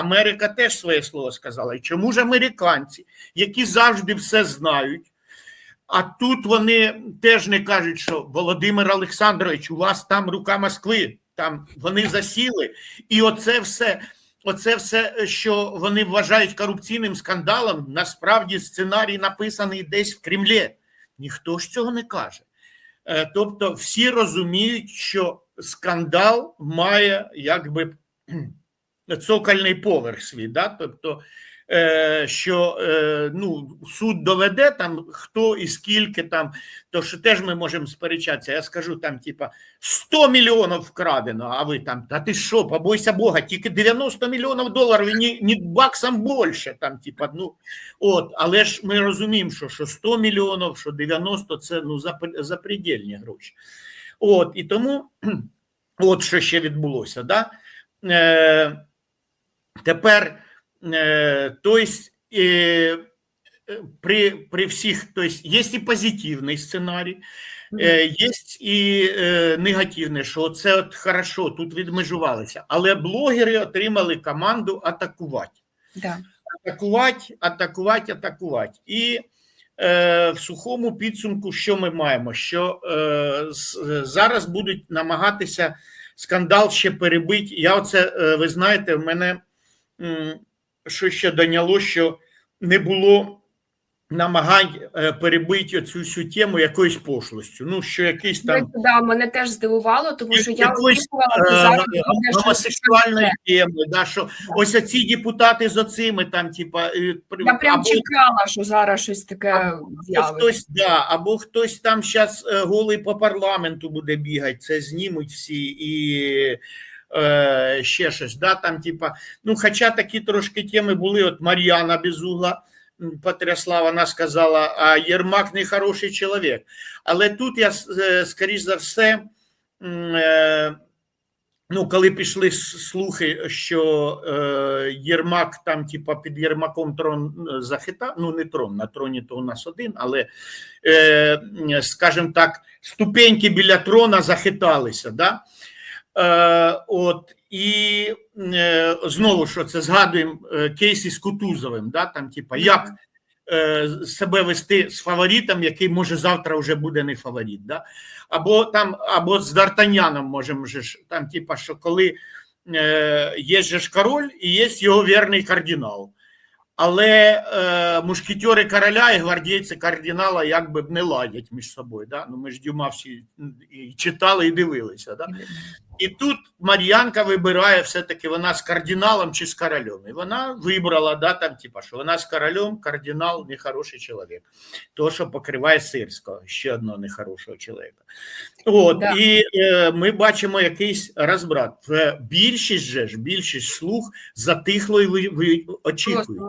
Америка теж своє слово сказала. І чому ж американці, які завжди все знають, а тут вони теж не кажуть, що Володимир Олександрович, у вас там рука Москви, там вони засіли, і оце все. Оце все, що вони вважають корупційним скандалом, насправді сценарій написаний десь в Кремлі. Ніхто ж цього не каже. Е, Тобто, всі розуміють, що скандал має якби цокольний поверх свій. Да? Тобто, е, що е, ну, суд доведе там хто і скільки там, то що теж ми можемо сперечатися. Я скажу там, типа 100 мільйонів вкрадено, а ви там, та ти що, побойся Бога, тільки 90 мільйонів доларів ні, ні баксом більше. Там, типа, ну, от, але ж ми розуміємо, що, що 100 мільйонів, що 90 це ну, запр- запредельні гроші. От, і тому, от що ще відбулося. Да? Е, тепер, е, то есть, при, при всіх, то есть, є і позитивний сценарій, е, є і е, негативний, що це от хорошо, тут відмежувалися. Але блогери отримали команду атакувати Да. атакувати, атакувати, атакувати. І е, в сухому підсумку, що ми маємо? Що е, з- зараз будуть намагатися скандал ще перебити. Я оце, ви знаєте, в мене що ще доняло, що не було намагань е, перебити цю всю тему якоюсь пошлостю. Ну, що якийсь там. Знаєте, Да, мене теж здивувало, тому що я очікувала, е, щось гомосексуальної теми, да, що ось оці депутати з оцими там, типа, е, Я прям або, чекала, що зараз щось таке або з'явиться. хтось, да, або хтось там зараз голий по парламенту буде бігати, це знімуть всі і е, ще щось. Да, там, типа, ну, хоча такі трошки теми були, от Мар'яна Безугла потрясла, вона сказала, а Єрмак не хороший чоловік. Але тут я, е, скоріш за все, е, ну, коли пішли слухи, що Єрмак там, типа, під Єрмаком трон захитав, ну не трон, на троні то у нас один, але, е, скажімо так, ступеньки біля трона захиталися. Да? Е, от, і е, знову що це згадуємо е, кейс із Кутузовим, да? там, типа, як себе вести з фаворитом, який може завтра вже буде не фаворит. Да? Або там, або з Д'Артаняном можемо же ж там, типа, що коли є же ж король і є його вірний кардинал. Але е, мушкетери короля і гвардійці кардинала якби б не ладять між собою. Да? Ну, ми ж Дюма всі і читали, і дивилися. Да? І тут Мар'янка вибирає все-таки вона з кардиналом чи з королем. І вона вибрала, да, там, типа, що вона з королем, кардинал нехороший чоловік. То, що покриває сирського, ще одного нехорошого чоловіка. От, Да. І е, ми бачимо якийсь розбрат. Більшість же ж, більшість слух затихло і ви, ви очікують.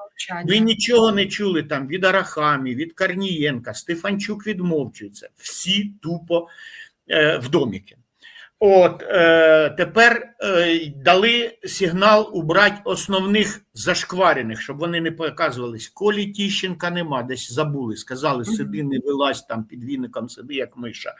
Ми нічого не чули там від Арахамі, від Корнієнка, Стефанчук відмовчується. Всі тупо е, в доміки. От е, тепер е, дали сигнал убрати основних зашкварених, щоб вони не показувались. Колі Тіщенка нема, десь забули. Сказали, сиди, не вилазь там під віником, сиди, як миша.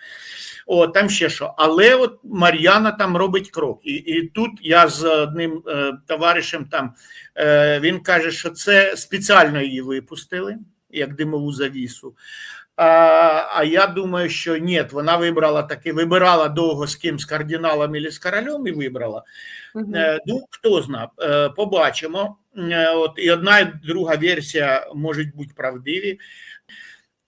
О, там ще що. Але от Мар'яна там робить крок. І, і тут я з одним е, товаришем там е, він каже, що це спеціально її випустили, як димову завісу. А, я думаю, що ні, вона вибрала таки, вибирала довго з ким з кардиналом і з королем і вибрала. Е, Ну, хто знає, Е, побачимо. Е, От і одна і друга версія можуть бути правдиві.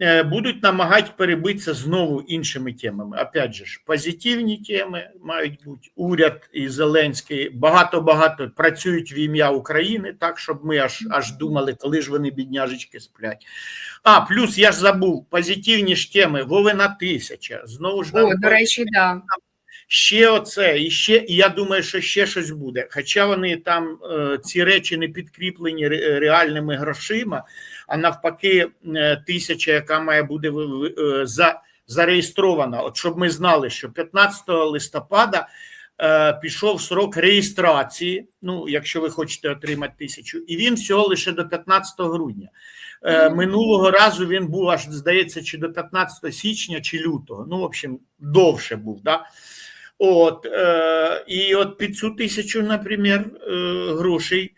Е, Будуть намагати перебитися знову іншими темами. Опять же ж, позитивні теми мають бути. Уряд і Зеленський багато-багато працюють в ім'я України, так щоб ми аж аж думали, коли ж вони бідняжечки сплять. А плюс я ж забув позитивні ж теми. Вовина тисяча. Знову ж О, нам до речі, да. ще оце, і ще, і я думаю, що ще щось буде. Хоча вони там е, ці речі не підкріплені реальними грошима, а навпаки, е, тисяча, яка має бути е, за, зареєстрована. От щоб ми знали, що 15 листопада е, пішов срок реєстрації. Ну, якщо ви хочете отримати тисячу, і він всього лише до 15 грудня. Е, Минулого разу він був аж здається, чи до 15 січня, чи лютого. Ну, в общем, довше був. Да? От, е, і от під цю тисячу, наприклад, е, грошей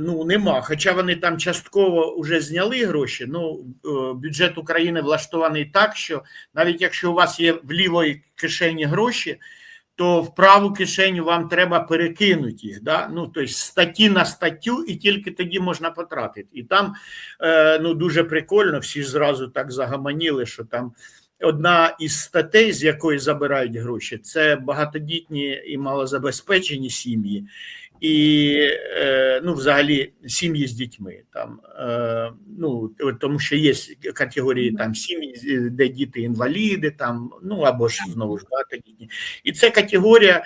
ну, нема. Хоча вони там частково вже зняли гроші. Ну, е, бюджет України влаштований так, що навіть якщо у вас є в лівої кишені гроші, то в праву кишеню вам треба перекинути їх. Да? Ну, тобто статті на статтю, і тільки тоді можна потратити. І там е, ну, дуже прикольно, всі зразу так загаманіли, що там одна із статей, з якої забирають гроші, це багатодітні і малозабезпечені сім'ї. І е, ну, взагалі сім'ї з дітьми там е, ну тому, що є категорії там сім'ї, де діти інваліди, там ну або ж знову ж багатодітні. І це категорія,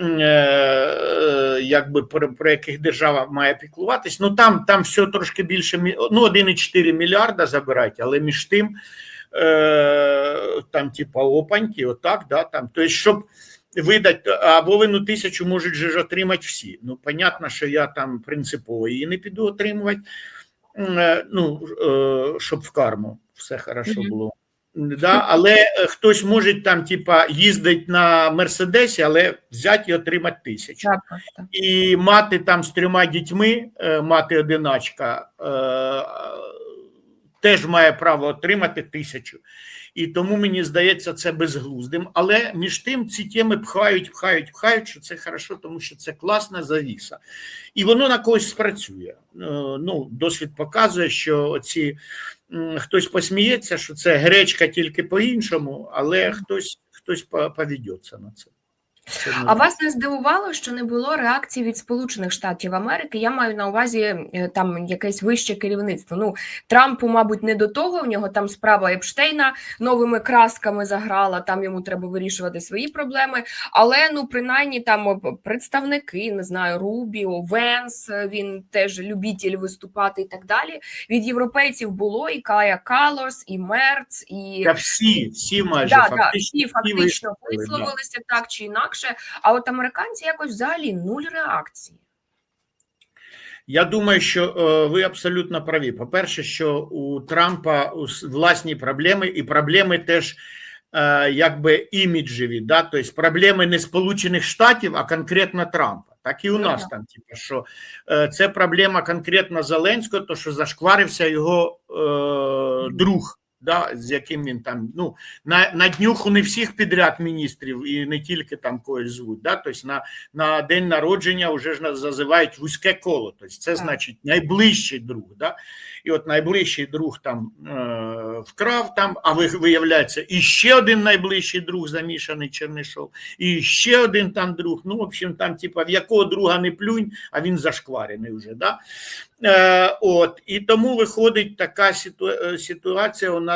е, якби про, про яких держава має піклуватись. Ну там, там все трошки більше ну 1,4 мільярда забирають, але між тим там, типа, опаньки, отак, да, там. Тобто, щоб видати, а Вовину тисячу можуть же ж отримати всі. Ну, понятно, що я там принципово її не піду отримувати. Е, Ну, щоб в карму все хорошо було. Да, але е, хтось може там, типа, їздить на Мерседесі, але взяти і отримати тисячу. Так, просто. І мати там з трьома дітьми, е, мати одиначка, е, теж має право отримати тисячу. І тому мені здається, це безглуздим. Але між тим ці теми пхають, пхають, пхають, що це хорошо, тому що це класна завіса. І воно на когось спрацює. Е, Ну, досвід показує, що ці хтось посміється, що це гречка тільки по-іншому, але хтось, хтось по- поведеться на це. А вас не здивувало, що не було реакції від Сполучених Штатів Америки? Я маю на увазі е, там якесь вище керівництво. Ну Трампу, мабуть, не до того. У нього там справа Епштейна новими красками заграла. Там йому треба вирішувати свої проблеми. Але ну принаймні там представники, не знаю, Рубіо, Венс. е, Він теж любитель виступати і так далі. Від європейців було і Кая Калос, і Мерц, і Та всі, всі майже да, да, всі фактично висловилися так чи інакше. А от американці якось взагалі нуль реакції. Я думаю, що е, ви абсолютно праві. По-перше, що у Трампа власні проблеми, і проблеми теж е, якби іміджеві, да? тобто проблеми не Сполучених Штатів, а конкретно Трампа. Так і у Ну, нас там, типу, що е, це проблема конкретно Зеленського, то що зашкварився його е, друг. Да, з яким він там ну на, на днюху не всіх підряд міністрів і не тільки там когось звуть. Да? Тобто на, на день народження вже ж нас зазивають вузьке коло. Тобто це значить найближчий друг. Да? І от найближчий друг там е, вкрав там, а ви- виявляється, і ще один найближчий друг замішаний Чернишов, і ще один там друг. Ну, в общем, там, типа, в якого друга не плюнь, а він зашкварений вже. Да? Е, от, і тому виходить така е, ситуація у нас.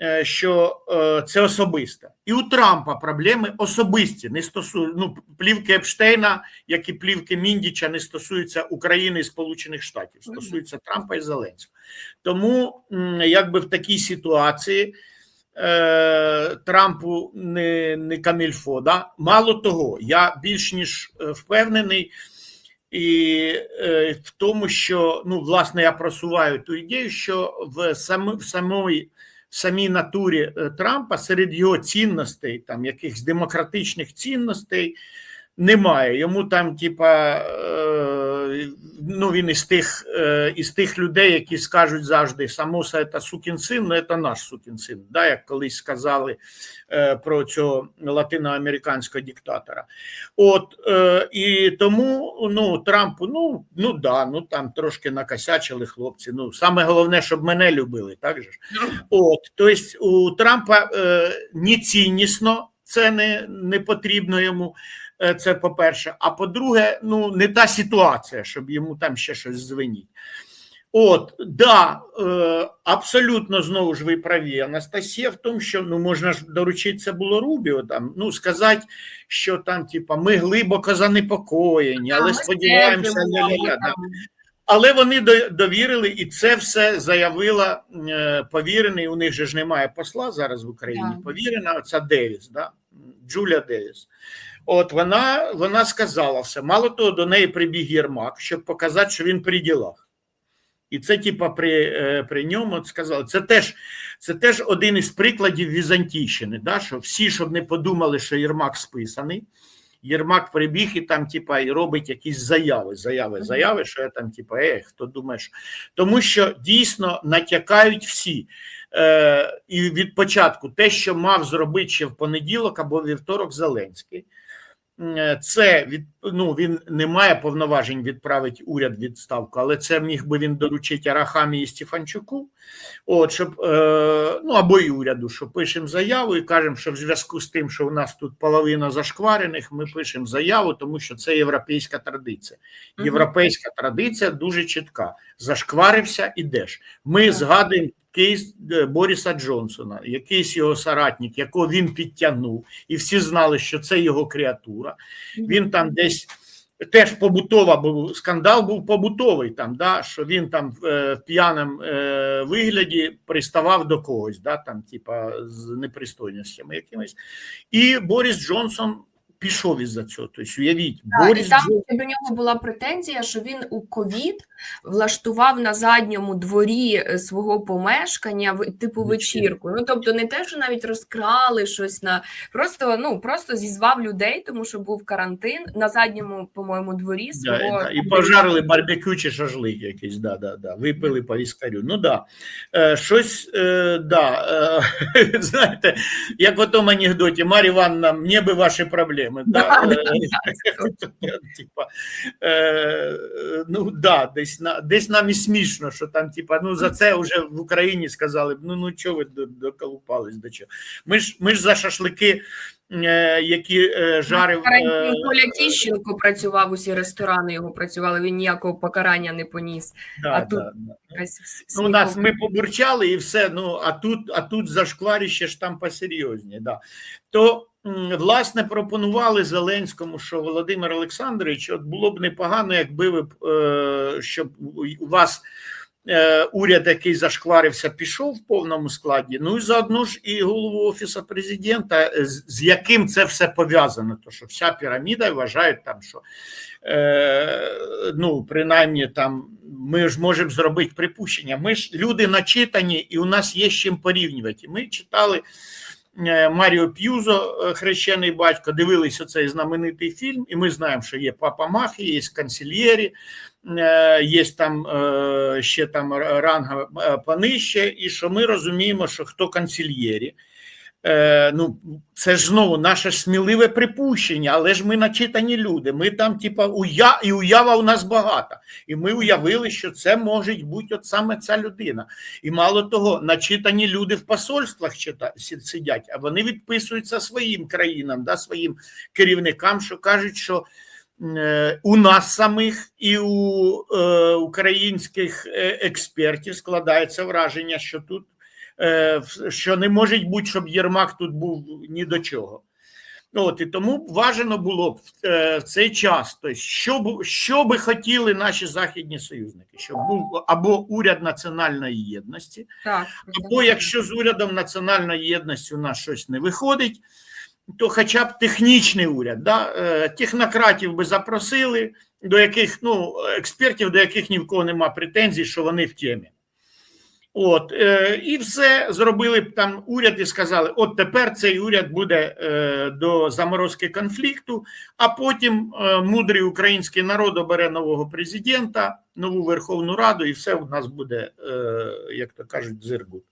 Е, Що е, це особисте, і у Трампа проблеми особисті не стосуються ну, плівки Епштейна, як і плівки Міндіча, не стосуються України і Сполучених Штатів, стосуються Трампа і Зеленського. Тому, якби в такій ситуації е, Трампу не, не камільфо. Да? Мало того, я більш ніж впевнений і е, в тому, що ну, власне я просуваю ту ідею, що в, сам, в самої. в Самій натурі е, Трампа серед його цінностей, там якихось демократичних цінностей, немає. Йому там, типа, е, ну він із тих, е, із тих людей, які скажуть завжди, Самоса це сукін син, ну це наш сукін син. Да, як колись сказали е, про цього латиноамериканського диктатора. От е, і тому ну Трампу, ну ну да, ну там трошки накосячили хлопці. Ну саме головне, щоб мене любили, так же ж. От, тобто у Трампа ні ціннісно, це не, не потрібно йому. Е, Це по-перше. А по-друге, ну не та ситуація, щоб йому там ще щось звеніть. От, да, е, абсолютно знову ж ви праві, Анастасія, в тому, що ну можна ж доручити було Рубіо, там, ну сказати, що там, типа, ми глибоко занепокоєні, але Ми сподіваємося, да. Але вони довірили, і це все заявила е, повірений. У них же ж немає посла зараз в Україні. Повірена, оця Девіс, да? Джуля Девіс. От вона, вона сказала все. Мало того, до неї прибіг Єрмак, щоб показати, що він при ділах. І це, типа, при, е, при ньому от сказали. Це теж, це теж один із прикладів Візантійщини, да? що всі, щоб не подумали, що Єрмак списаний. Єрмак прибіг і там, типа, і робить якісь заяви, заяви, заяви, що я там, типа, е, хто думає, тому що дійсно натякають всі. Е, і від початку те, що мав зробити ще в понеділок або вівторок Зеленський, це від ну він не має повноважень відправити уряд відставку, але це міг би він доручити Арахамі і Стефанчуку. От щоб е, ну або і уряду, що пишемо заяву і кажемо, що в зв'язку з тим, що у нас тут половина зашкварених, ми пишемо заяву, тому що це європейська традиція. Європейська традиція дуже чітка. Зашкварився, ідеш. Ми згадуємо кейс е, Боріса Джонсона, якийсь його соратник, якого він підтягнув, і всі знали, що це його креатура. Він там десь теж побутова був скандал, був побутовий там, да, що він там е, в п'яному е, вигляді приставав до когось, да, там, типа, з непристойностями якимись. І Борис Джонсон пішов із-за цього. Тобто, уявіть, Так, Борис і там ще до нього була претензія, що він у ковід влаштував на задньому дворі е, свого помешкання типу вечірку. Ну тобто не те, що навіть розкрали щось на просто ну просто зізвав людей, тому що був карантин на задньому, по-моєму, дворі Да, свого да, і пожарили барбекю чи шашлик якийсь, да, да, да. випили по віскарю. Ну да. Е, щось, е, да, е, знаєте, як в тому анекдоті, Марія Івановна, мені би ваші проблеми. Да, Да, Е, типа, е, ну да, десь, на, десь нам і смішно, що там, типа, ну за це вже в Україні сказали, б, ну ну чого ви доколупались до чого. Ми ж, ми ж за шашлики, е, які е, жарив. е, Коля Тіщенко працював усі ресторани. Його працювали. Він ніякого покарання не поніс. да, а да, тут да. Ну, у нас ми побурчали і все. Ну а тут, а тут зашкваріще ж там посерйозні. Да. То власне пропонували Зеленському, що Володимир Олександрович, от було б непогано, якби ви е, щоб у- вас. е, Уряд, який зашкварився, пішов в повному складі. Ну і заодно ж і голову офісу президента, е, з, яким це все пов'язано. То що вся піраміда вважають там, що е, ну, принаймні там ми ж можемо зробити припущення. Ми ж люди начитані, і у нас є з чим порівнювати. Ми читали Маріо П'юзо, е, хрещений батько, дивилися цей знаменитий фільм, і ми знаємо, що є папа Махі, є канцельєрі, е, є там е, ще там ранга е, понижче, і що ми розуміємо, що хто канцельєрі. Е, ну, це ж знову наше сміливе припущення, але ж ми начитані люди. Ми там, типа, уя... і уява у нас багата. І ми уявили, що це може бути от саме ця людина. І мало того, начитані люди в посольствах чита... сидять, а вони відписуються своїм країнам, да, своїм керівникам, що кажуть, що е, у нас самих і у е, українських е, експертів складається враження, що тут що не може бути, щоб Єрмак тут був ні до чого. От і тому бажано було б е, в цей час, тобто, що, б- що би хотіли наші західні союзники, щоб був або уряд національної єдності, Так, або якщо з урядом національної єдності у нас щось не виходить, то хоча б технічний уряд, да? е, технократів би запросили, до яких ну, експертів, до яких ні в кого нема претензій, що вони в темі. От, е, і все зробили б там уряд і сказали: от тепер цей уряд буде е, до заморозки конфлікту, а потім е, мудрий український народ обере нового президента, нову Верховну Раду, і все у нас буде, е, як то кажуть, зиргут.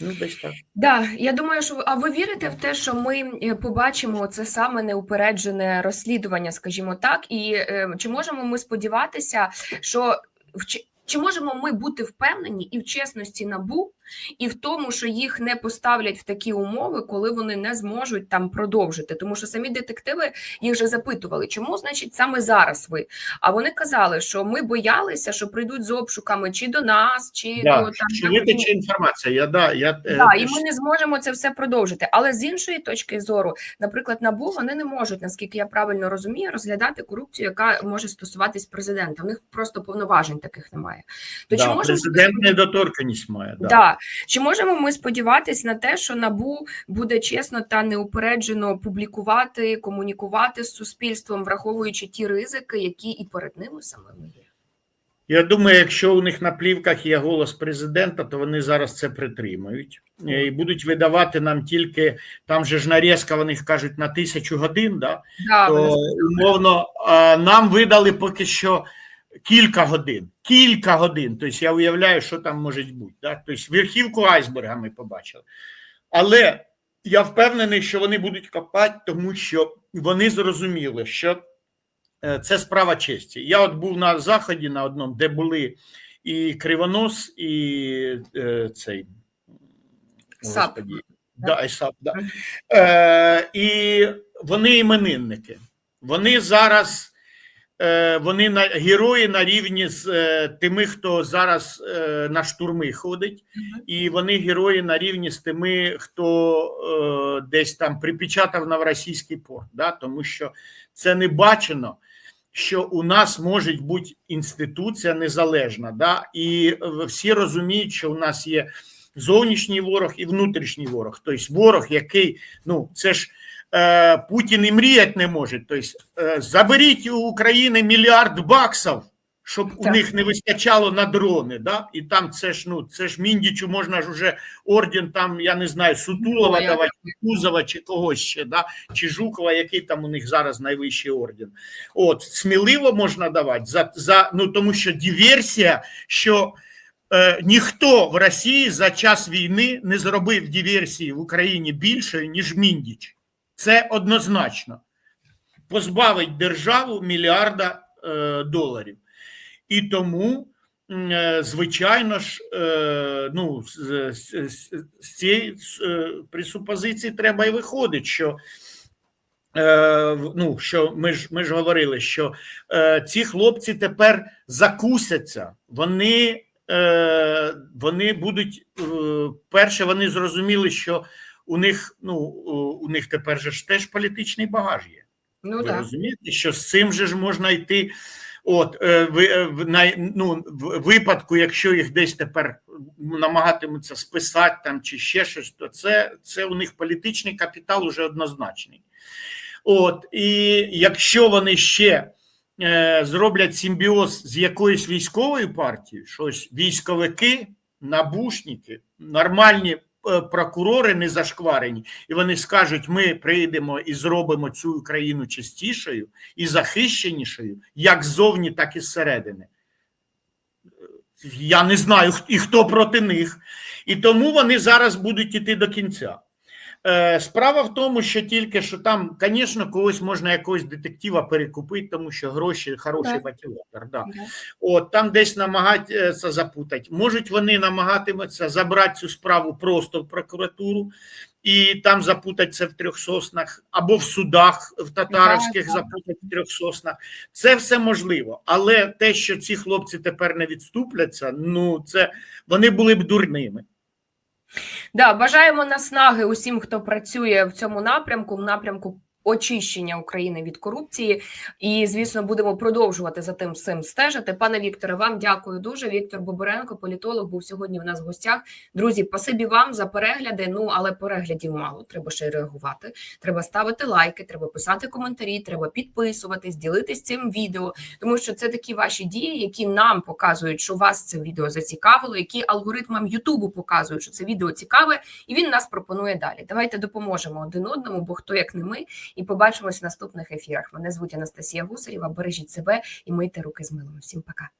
Ну, десь так. Да, я думаю, що а ви вірите в те, що ми е, побачимо це саме неупереджене розслідування, скажімо так, і е, чи можемо ми сподіватися, що в чи- можемо ми бути впевнені і в чесності набу, і в тому, що їх не поставлять в такі умови, коли вони не зможуть там продовжити? Тому що самі детективи їх же запитували, чому значить саме зараз ви? А вони казали, що ми боялися, що прийдуть з обшуками чи до нас, чи Да, до там що витече інформація. Я, да, я, е, Да, і ми не зможемо це все продовжити. Але з іншої точки зору, наприклад, набу вони не можуть, наскільки я правильно розумію, розглядати корупцію, яка може стосуватись президента. У них просто повноважень таких немає. То да, чи можемо президент недоторканість має. Да. Да. Чи можемо ми сподіватись на те, що набу буде чесно та неупереджено публікувати, комунікувати з суспільством, враховуючи ті ризики, які і перед ними самими є? Я думаю, якщо у них на плівках є голос президента, то вони зараз це притримають Е, і будуть видавати нам тільки там же ж нарізка, вони кажуть на тисячу годин. Да? Да, то умовно нам видали поки що кілька годин. Кілька годин. Тобто я уявляю, що там може бути. Да? Тобто верхівку айсберга ми побачили. Але я впевнений, що вони будуть копати, тому що вони зрозуміли, що е, це справа честі. Я от був на заході на одному, де були і Кривонос, і е, цей САП. Да, і САП, да. Е, і вони іменинники. Вони зараз вони на герої на рівні з е, тими, хто зараз е, на штурми ходить, і вони герої на рівні з тими, хто е, десь там припечатав на російський порт. Да? Тому що це не бачено. Що у нас може бути інституція незалежна, да? і е, всі розуміють, що у нас є зовнішній ворог і внутрішній ворог. Тобто ворог, який, ну це ж е, Путін і мріяти не може. Тобто, е, заберіть у України мільярд баксів, щоб у них не вистачало на дрони. Да? І там це ж ну це ж Міндічу можна ж уже орден, там я не знаю, Сутулова давати, Кузова чи когось ще, да? чи Жукова, який там у них зараз найвищий орден. От сміливо можна давати за, за ну тому, що диверсія, що е, ніхто в Росії за час війни не зробив диверсії в Україні більше, ніж Міндіч. Це однозначно. Позбавить державу мільярда е, доларів. І тому, е, звичайно ж, е, ну, з, з, з, цієї е, пресупозиції треба і виходить, що. Е, ну, що ми ж ми ж говорили, що е, ці хлопці тепер закусяться. Вони, е, вони будуть е, перше, вони зрозуміли, що у них ну у- них тепер же ж теж політичний багаж є. Ну Ви так. розумієте, що з цим же ж можна йти. От е, ви е, в на ну в випадку, якщо їх десь тепер намагатимуться списати там чи ще щось, то це, це у них політичний капітал уже однозначний. От і якщо вони ще е, зроблять симбіоз з якоюсь військовою партією, щось військовики, набушники, нормальні прокурори не зашкварені, і вони скажуть: ми прийдемо і зробимо цю Україну чистішою і захищенішою, як ззовні, так і зсередини. Я не знаю, і хто проти них. І тому вони зараз будуть іти до кінця. Е, Справа в тому, що тільки що там, звісно, когось можна якогось детектива перекупити, тому що гроші хороший Так. мотиватор. Да. От там десь намагатися запутати. Можуть вони намагатимуться забрати цю справу просто в прокуратуру і там запутати це в трьох соснах, або в судах в татарських Так, так. запутати в трьох соснах. Це все можливо. Але те, що ці хлопці тепер не відступляться, ну це вони були б дурними. Да, бажаємо наснаги усім, хто працює в цьому напрямку, в напрямку очищення України від корупції. І, звісно, будемо продовжувати за тим всім стежити. Пане Вікторе, вам дякую дуже. Віктор Боборенко, політолог, був сьогодні в нас в гостях. Друзі, пасибі вам за перегляди. Ну але переглядів мало. Треба ще й реагувати. Треба ставити лайки, треба писати коментарі, треба підписуватись, ділитись цим відео, тому що це такі ваші дії, які нам показують, що вас це відео зацікавило, які алгоритмам Ютубу показують, що це відео цікаве, і він нас пропонує далі. Давайте допоможемо один одному, бо хто як не ми, і побачимось в наступних ефірах. Мене звуть Анастасія Гусарєва. Бережіть себе і мийте руки з милом. Всім пока.